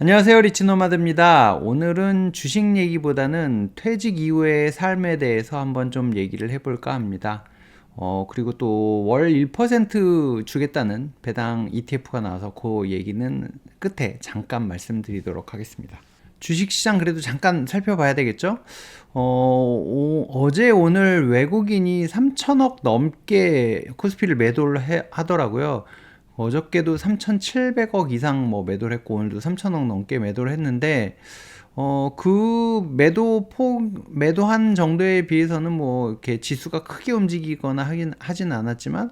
안녕하세요 리치노마드입니다. 오늘은 주식 얘기보다는 퇴직 이후의 삶에 대해서 한번 좀 얘기를 해볼까 합니다. 어, 그리고 또 월 1% 주겠다는 배당 ETF가 나와서 그 얘기는 끝에 잠깐 말씀드리도록 하겠습니다. 주식시장 그래도 잠깐 살펴봐야 되겠죠? 어, 오, 제 오늘 외국인이 3천억 넘게 코스피를 매도를 해, 하더라고요. 어저께도 3,700억 이상 뭐 매도를 했고 오늘도 3,000억 넘게 매도를 했는데 어 그 매도 폭 매도한 정도에 비해서는 뭐 이렇게 지수가 크게 움직이거나 하긴 하진 않았지만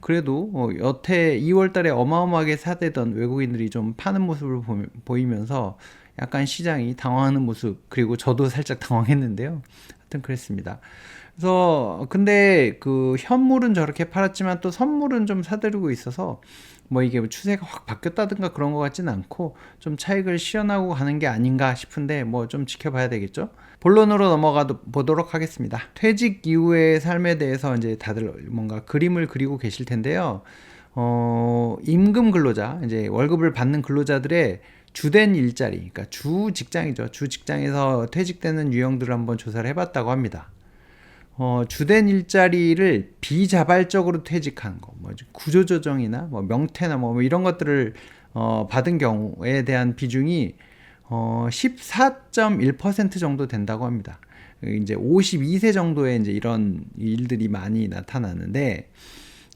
그래도 어 여태 2월 달에 어마어마하게 사대던 외국인들이 좀 파는 모습을 보 이면서 약간 시장이 당황하는 모습 그리고 저도 살짝 당황했는데요. 하여튼 그랬습니다. 그래서 근데 그 현물은 저렇게 팔았지만 또 선물은 좀 사들고 있어서 뭐 이게 뭐 추세가 확 바뀌었다든가 그런 것 같지는 않고 좀 차익을 실현하고 가는 게 아닌가 싶은데 뭐 좀 지켜봐야 되겠죠. 본론으로 넘어가 보도록 하겠습니다. 퇴직 이후의 삶에 대해서 이제 다들 뭔가 그림을 그리고 계실 텐데요. 어, 임금 근로자, 이제 월급을 받는 근로자들의 주된 일자리, 그러니까 주 직장이죠. 주 직장에서 퇴직되는 유형들을 한번 조사를 해봤다고 합니다. 어, 주된 일자리를 비자발적으로 퇴직한 거, 뭐 구조조정이나 뭐 명퇴나 뭐 이런 것들을 어, 받은 경우에 대한 비중이 어, 14.1% 정도 된다고 합니다. 이제 52세 정도에 이제 이런 일들이 많이 나타나는데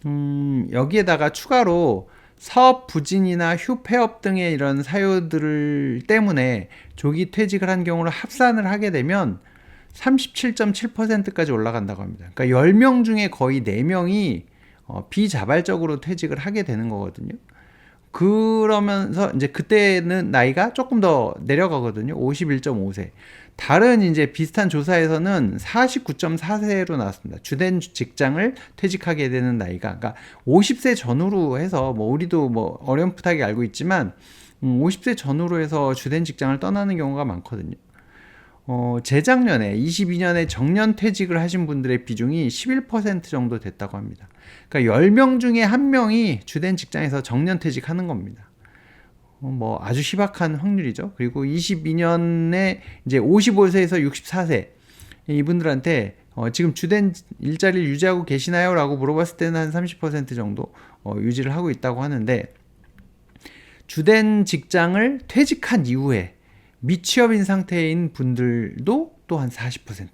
음, 여기에다가 추가로 사업 부진이나 휴폐업 등의 이런 사유들 때문에 조기 퇴직을 한 경우를 합산을 하게 되면 37.7%까지 올라간다고 합니다. 그러니까 10명 중에 거의 4명이 어, 비자발적으로 퇴직을 하게 되는 거거든요. 그러면서 이제 그때는 나이가 조금 더 내려가거든요. 51.5세. 다른 이제 비슷한 조사에서는 49.4세로 나왔습니다. 주된 직장을 퇴직하게 되는 나이가 그러니까 50세 전후로 해서 뭐 우리도 뭐 어렴풋하게 알고 있지만 음, 50세 전후로 해서 주된 직장을 떠나는 경우가 많거든요. 어, 재작년에 22년에 정년 퇴직을 하신 분들의 비중이 11% 정도 됐다고 합니다. 그러니까 10명 중에 1명이 주된 직장에서 정년 퇴직하는 겁니다. 어, 뭐 아주 희박한 확률이죠. 그리고 22년에 이제 55세에서 64세 이분들한테 어, 지금 주된 일자리를 유지하고 계시나요? 라고 물어봤을 때는 한 30% 정도 어, 유지를 하고 있다고 하는데 주된 직장을 퇴직한 이후에 미취업인 상태인 분들도 또 한 40%.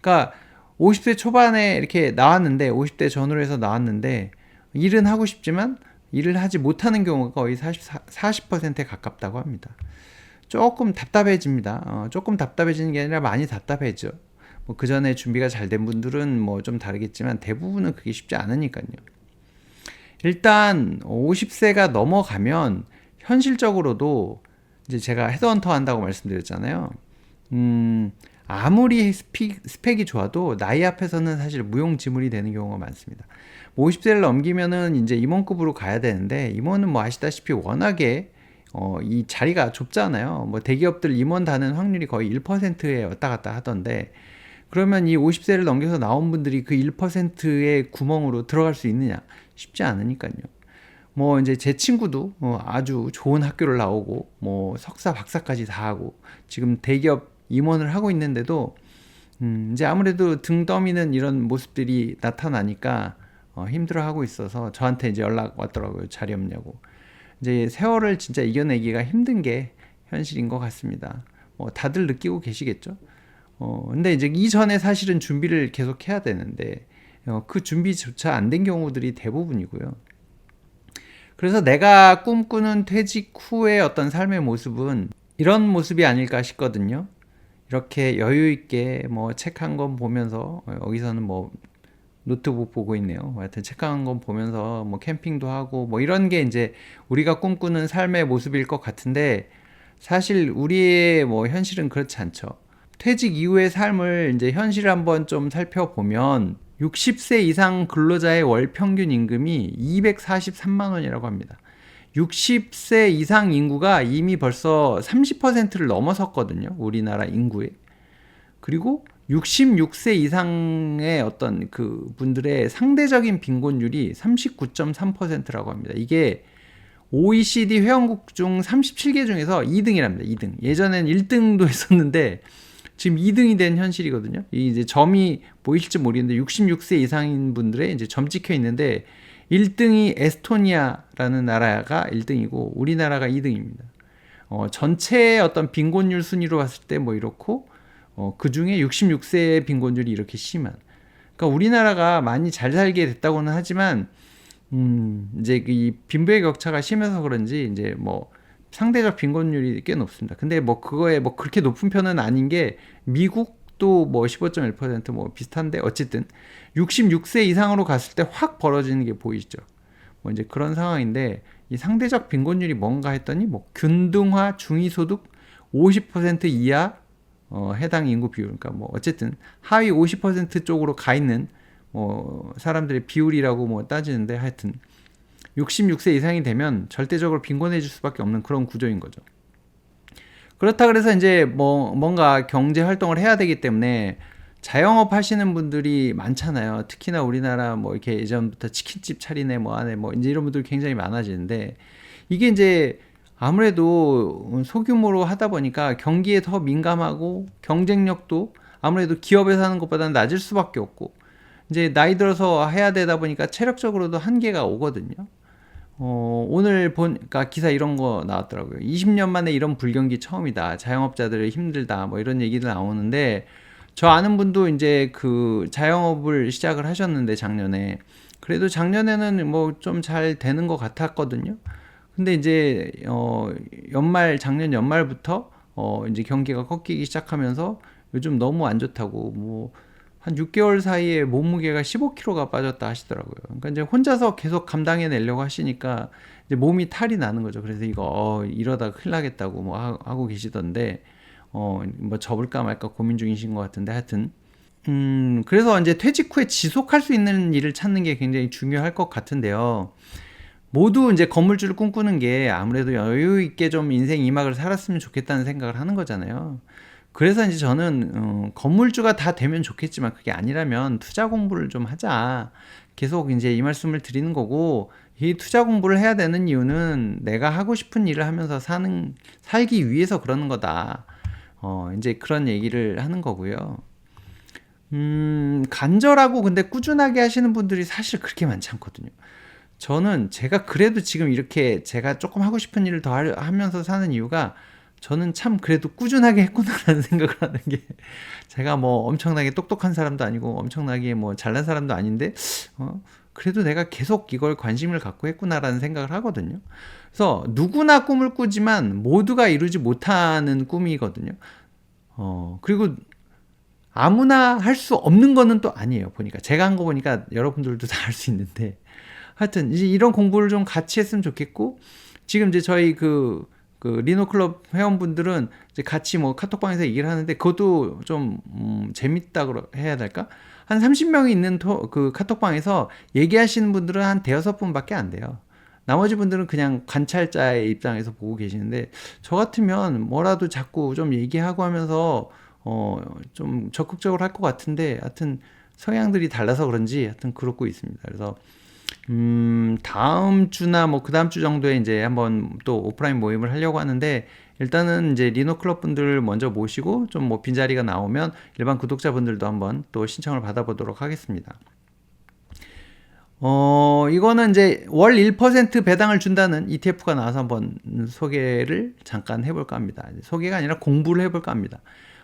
그러니까 50대 초반에 이렇게 나왔는데 50대 전후로 해서 나왔는데 일은 하고 싶지만 일을 하지 못하는 경우가 거의 40, 40%에 가깝다고 합니다. 조금 답답해집니다. 어, 조금 답답해지는 게 아니라 많이 답답해져. 뭐 그 전에 준비가 잘 된 분들은 뭐 좀 다르겠지만 대부분은 그게 쉽지 않으니까요. 일단 50세가 넘어가면 현실적으로도 이제 제가 헤드헌터 한다고 말씀드렸잖아요. 음, 아무리 스펙, 스펙이 좋아도 나이 앞에서는 사실 무용지물이 되는 경우가 많습니다. 50세를 뭐 넘기면은 이제 임원급으로 가야 되는데 임원은 뭐 아시다시피 워낙에 어, 이 자리가 좁잖아요. 뭐 대기업들 임원 다는 확률이 거의 1%에 왔다 갔다 하던데 그러면 이 50세를 넘겨서 나온 분들이 그 1%의 구멍으로 들어갈 수 있느냐? 쉽지 않으니까요. 뭐 이제 제 친구도 뭐 아주 좋은 학교를 나오고 뭐 석사 박사까지 다 하고 지금 대기업 임원을 하고 있는데도 음 이제 아무래도 등 떠미는 이런 모습들이 나타나니까 어 힘들어하고 있어서 저한테 이제 연락 왔더라고요 자리 없냐고. 이제 세월을 진짜 이겨내기가 힘든 게 현실인 것 같습니다. 뭐 다들 느끼고 계시겠죠? 어 근데 이제 이전에 사실은 준비를 계속 해야 되는데 어 그 준비조차 안 된 경우들이 대부분이고요 그래서 내가 꿈꾸는 퇴직 후의 어떤 삶의 모습은 이런 모습이 아닐까 싶거든요. 이렇게 여유 있게 뭐 책 한 권 보면서 어, 여기서는 뭐 노트북 보고 있네요. 하여튼 책 한 권 보면서 뭐 캠핑도 하고 뭐 이런 게 이제 우리가 꿈꾸는 삶의 모습일 것 같은데 사실 우리의 뭐 현실은 그렇지 않죠. 퇴직 이후의 삶을 이제 현실을 한번 좀 살펴보면 60세 이상 근로자의 월 평균 임금이 243만 원이라고 합니다. 60세 이상 인구가 이미 벌써 30%를 넘어섰거든요. 우리나라 인구에. 그리고 66세 이상의 어떤 그 분들의 상대적인 빈곤율이 39.3%라고 합니다. 이게 OECD 회원국 중 37개 중에서 2등이랍니다. 2등. 예전엔 1등도 했었는데 지금 2등이 된 현실이거든요. 이 이제 점이 보이실지 모르겠는데 66세 이상인 분들의 이제 점 찍혀 있는데 1등이 에스토니아라는 나라가 1등이고 우리나라가 2등입니다. 어, 전체 어떤 빈곤율 순위로 봤을 때 뭐 이렇고 어, 그 중에 66세의 빈곤율이 이렇게 심한. 그러니까 우리나라가 많이 잘 살게 됐다고는 하지만 음, 이제 그이 빈부의 격차가 심해서 그런지 이제 뭐 상대적 빈곤율이 꽤 높습니다. 근데 뭐 그거에 뭐 그렇게 높은 편은 아닌 게 미국도 뭐 15.1%뭐 비슷한데 어쨌든 66세 이상으로 갔을 때 확 벌어지는 게 보이죠. 뭐 이제 그런 상황인데 이 상대적 빈곤율이 뭔가 했더니 뭐 균등화 중위소득 50% 이하 어, 해당 인구 비율 그러니까 뭐 어쨌든 하위 50% 쪽으로 가 있는 뭐 사람들의 비율이라고 뭐 따지는데 하여튼 66세 이상이 되면 절대적으로 빈곤해질 수밖에 없는 그런 구조인 거죠. 그렇다 그래서 이제 뭐 뭔가 경제 활동을 해야 되기 때문에 자영업 하시는 분들이 많잖아요. 특히나 우리나라 뭐 이렇게 예전부터 치킨집 차리네 뭐 안에 뭐 이제 이런 분들 굉장히 많아지는데 이게 이제 아무래도 소규모로 하다 보니까 경기에 더 민감하고 경쟁력도 아무래도 기업에서 하는 것보다는 낮을 수밖에 없고 이제 나이 들어서 해야 되다 보니까 체력적으로도 한계가 오거든요. 어, 오늘 보니까 기사 이런 거 나왔더라고요. 20년 만에 이런 불경기 처음이다. 자영업자들 힘들다. 뭐 이런 얘기들 나오는데 저 아는 분도 이제 그 자영업을 시작을 하셨는데 작년에 그래도 작년에는 뭐 좀 잘 되는 것 같았거든요. 근데 이제 어 연말 작년 연말부터 어 이제 경기가 꺾이기 시작하면서 요즘 너무 안 좋다고 뭐 한 6개월 사이에 몸무게가 15kg가 빠졌다 하시더라고요. 그러니까 이제 혼자서 계속 감당해 내려고 하시니까 이제 몸이 탈이 나는 거죠. 그래서 이거 어 이러다 큰일 나겠다고 뭐 하고 계시던데 어 뭐 접을까 말까 고민 중이신 것 같은데 하여튼 음 그래서 이제 퇴직 후에 지속할 수 있는 일을 찾는 게 굉장히 중요할 것 같은데요. 모두 이제 건물주를 꿈꾸는 게 아무래도 여유 있게 좀 인생 이막을 살았으면 좋겠다는 생각을 하는 거잖아요. 그래서 이제 저는 어, 건물주가 다 되면 좋겠지만 그게 아니라면 투자 공부를 좀 하자. 계속 이제 이 말씀을 드리는 거고 이 투자 공부를 해야 되는 이유는 내가 하고 싶은 일을 하면서 사는 살기 위해서 그러는 거다. 어, 이제 그런 얘기를 하는 거고요. 음, 간절하고 근데 꾸준하게 하시는 분들이 사실 그렇게 많지 않거든요. 저는 제가 그래도 지금 이렇게 제가 조금 하고 싶은 일을 더 하면서 사는 이유가 저는 참 그래도 꾸준하게 했구나라는 생각을 하는 게 제가 뭐 엄청나게 똑똑한 사람도 아니고 엄청나게 뭐 잘난 사람도 아닌데 어 그래도 내가 계속 이걸 관심을 갖고 했구나라는 생각을 하거든요. 그래서 누구나 꿈을 꾸지만 모두가 이루지 못하는 꿈이거든요. 어 그리고 아무나 할 수 없는 거는 또 아니에요. 보니까 제가 한 거 보니까 여러분들도 다 할 수 있는데 하여튼 이제 이런 공부를 좀 같이 했으면 좋겠고 지금 이제 저희 그, 그 리노 클럽 회원분들은 이제 같이 뭐 카톡방에서 얘기를 하는데 그것도 좀 음, 재밌다 고 해야 될까? 한 30명이 있는 토, 그 카톡방에서 얘기하시는 분들은 한 대여섯 분밖에 안 돼요. 나머지 분들은 그냥 관찰자의 입장에서 보고 계시는데 저 같으면 뭐라도 자꾸 좀 얘기하고 하면서 어 좀 적극적으로 할 것 같은데 하여튼 성향들이 달라서 그런지 하여튼 그렇고 있습니다. 그래서 음, 다음 주나 뭐 그 다음 주 정도에 이제 한번 또 오프라인 모임을 하려고 하는데 일단은 이제 리노 클럽 분들 먼저 모시고 좀 뭐 빈자리가 나오면 일반 구독자분들도 한번 또 신청을 받아보도록 하겠습니다. 어, 이거는 이제 월 1% 배당을 준다는 ETF가 나와서 한번 소개를 잠깐 해볼까 합니다. 소개가 아니라 공부를 해볼까 합니다.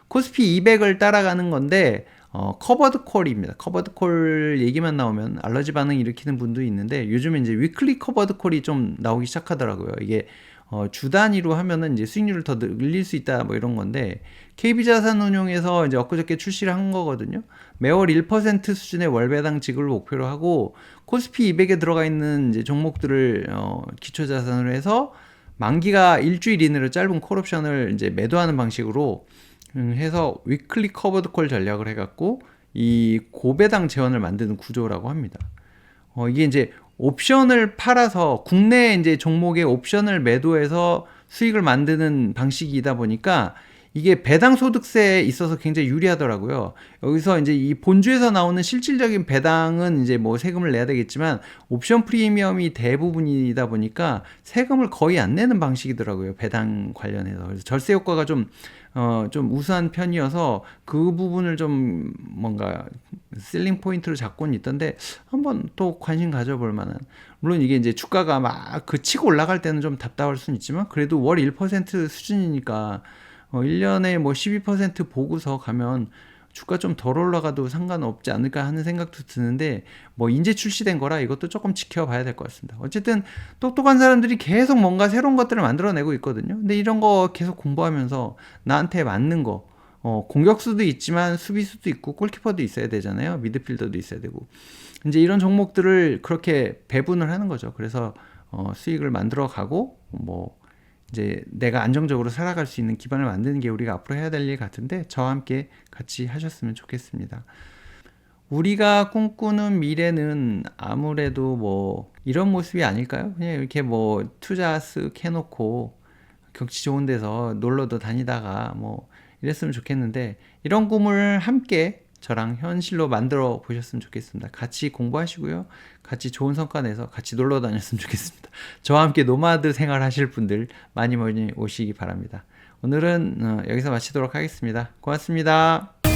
코스피 200을 따라가는 건데 어, 커버드 콜입니다. 커버드 콜 얘기만 나오면 알러지 반응 일으키는 분도 있는데 요즘에 이제 위클리 커버드 콜이 좀 나오기 시작하더라고요. 이게 어, 주 단위로 하면은 이제 수익률을 더 늘릴 수 있다 뭐 이런 건데 KB자산운용에서 이제 엊그저께 출시를 한 거거든요. 매월 1% 수준의 월배당 지급을 목표로 하고 코스피 200에 들어가 있는 이제 종목들을 어, 기초 자산으로 해서 만기가 일주일 이내로 짧은 콜옵션을 이제 매도하는 방식으로 음, 해서 위클리 커버드 콜 전략을 해갖고 이 고배당 재원을 만드는 구조라고 합니다. 어, 이게 이제 옵션을 팔아서 국내 이제 종목의 옵션을 매도해서 수익을 만드는 방식이다 보니까 이게 배당 소득세에 있어서 굉장히 유리하더라고요. 여기서 이제 이 본주에서 나오는 실질적인 배당은 이제 뭐 세금을 내야 되겠지만 옵션 프리미엄이 대부분이다 보니까 세금을 거의 안 내는 방식이더라고요. 배당 관련해서. 그래서 절세 효과가 좀 어, 좀 우수한 편이어서 그 부분을 좀 뭔가 셀링 포인트로 잡고는 있던데 한번 또 관심 가져볼 만한. 물론 이게 이제 주가가 막 그 치고 올라갈 때는 좀 답답할 수는 있지만 그래도 월 1% 수준이니까 어 1년에 뭐 12% 보고서 가면 주가 좀 덜 올라가도 상관없지 않을까 하는 생각도 드는데 뭐 인제 출시된 거라 이것도 조금 지켜봐야 될 것 같습니다. 어쨌든 똑똑한 사람들이 계속 뭔가 새로운 것들을 만들어내고 있거든요. 근데 이런 거 계속 공부하면서 나한테 맞는 거 어, 공격수도 있지만 수비수도 있고 골키퍼도 있어야 되잖아요. 미드필더도 있어야 되고. 이제 이런 종목들을 그렇게 배분을 하는 거죠. 그래서 어, 수익을 만들어 가고 뭐 이제 내가 안정적으로 살아갈 수 있는 기반을 만드는 게 우리가 앞으로 해야 될 일 같은데 저와 함께 같이 하셨으면 좋겠습니다. 우리가 꿈꾸는 미래는 아무래도 뭐 이런 모습이 아닐까요? 그냥 이렇게 뭐 투자 쓱 해놓고 경치 좋은 데서 놀러도 다니다가 뭐 이랬으면 좋겠는데 이런 꿈을 함께 저랑 현실로 만들어 보셨으면 좋겠습니다. 같이 공부하시고요. 같이 좋은 성과 내서 같이 놀러 다녔으면 좋겠습니다. 저와 함께 노마드 생활 하실 분들 많이 많이 오시기 바랍니다. 오늘은 어, 여기서 마치도록 하겠습니다. 고맙습니다.